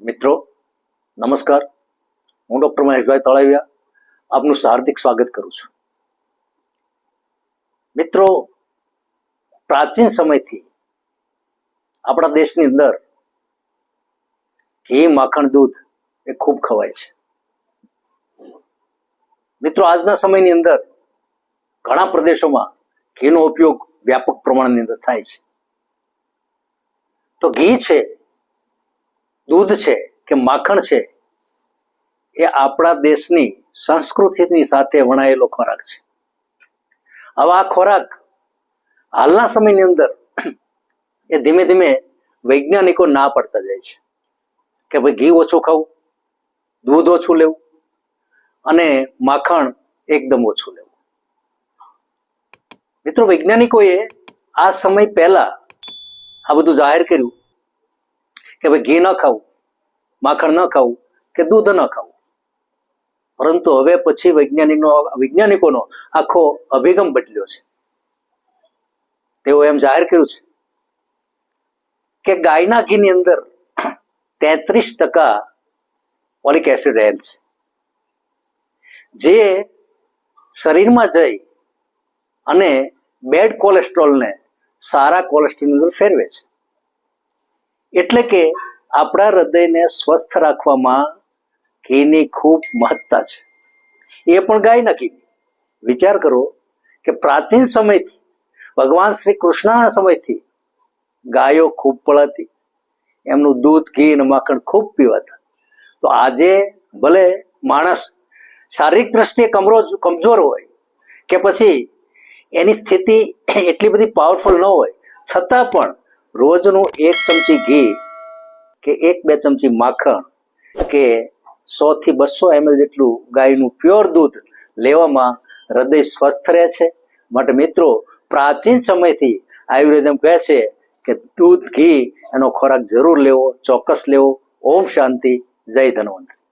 મિત્રો, નમસ્કાર. હું ડૉક્ટર મહેશભાઈ તળાવિયા આપનું હાર્દિક સ્વાગત કરું છું. મિત્રો, પ્રાચીન સમયથી આપણા દેશની અંદર ઘી, માખણ, દૂધ એ ખૂબ ખવાય છે. મિત્રો, આજના સમયની અંદર ઘણા પ્રદેશોમાં ઘીનો ઉપયોગ વ્યાપક પ્રમાણની અંદર થાય છે. તો ઘી છે દૂધ છે કે માખણ છે, એ આપણા દેશની સંસ્કૃતિની સાથે વણાયેલો ખોરાક છે. હવે આ ખોરાક હાલના સમયની અંદર એ ધીમે ધીમે વૈજ્ઞાનિકો ના પડતા જાય છે. કે ભાઈ ઘી ઓછું ખાવું, દૂધ ઓછું લેવું અને માખણ એકદમ ઓછું લેવું. મિત્રો, વૈજ્ઞાનિકોએ આ સમય પહેલા આ બધું જાહેર કર્યું કે ભાઈ ઘી ન ખાવું, માખણ ન ખાવું, કે દૂધ ન ખાવું. પરંતુ હવે પછી વૈજ્ઞાનિકનો, વૈજ્ઞાનિકોનો આખો અભિગમ બદલ્યો છે. તેઓ એમ જાહેર કર્યું છે કે ગાયના ઘીની અંદર તેત્રીસ ટકા ઓલિક એસિડ રહેલ છે. જે શરીરમાં જઈ અને બેડ કોલેસ્ટ્રોલને સારા કોલેસ્ટ્રોલની અંદર ફેરવે છે. એટલે કે આપણા હૃદયને સ્વસ્થ રાખવામાં ઘીની ખૂબ મહત્તા છે. એ પણ ગાયના નક્કી વિચાર કરો કે પ્રાચીન સમયથી, ભગવાન શ્રી કૃષ્ણના સમયથી ગાયો ખૂબ પળાતી. એમનું દૂધ, ઘી અને માખણ ખૂબ પીવાતા. તો આજે ભલે માણસ શારીરિક દ્રષ્ટિએ કમરોજ કમજોર હોય કે પછી એની સ્થિતિ એટલી બધી પાવરફુલ ન હોય, છતાં પણ રોજનું એક ચમચી ઘી કે એક બે ચમચી માખણ કે સો થી બસો એમએલ જેટલું ગાયનું પ્યોર દૂધ લેવામાં હૃદય સ્વસ્થ રહે છે. માટે મિત્રો, પ્રાચીન સમયથી આયુર્વેદ એમ કહે છે કે દૂધ, ઘી એનો ખોરાક જરૂર લેવો, ચોક્કસ લેવો. ઓમ શાંતિ, જય ધન્વંતરી.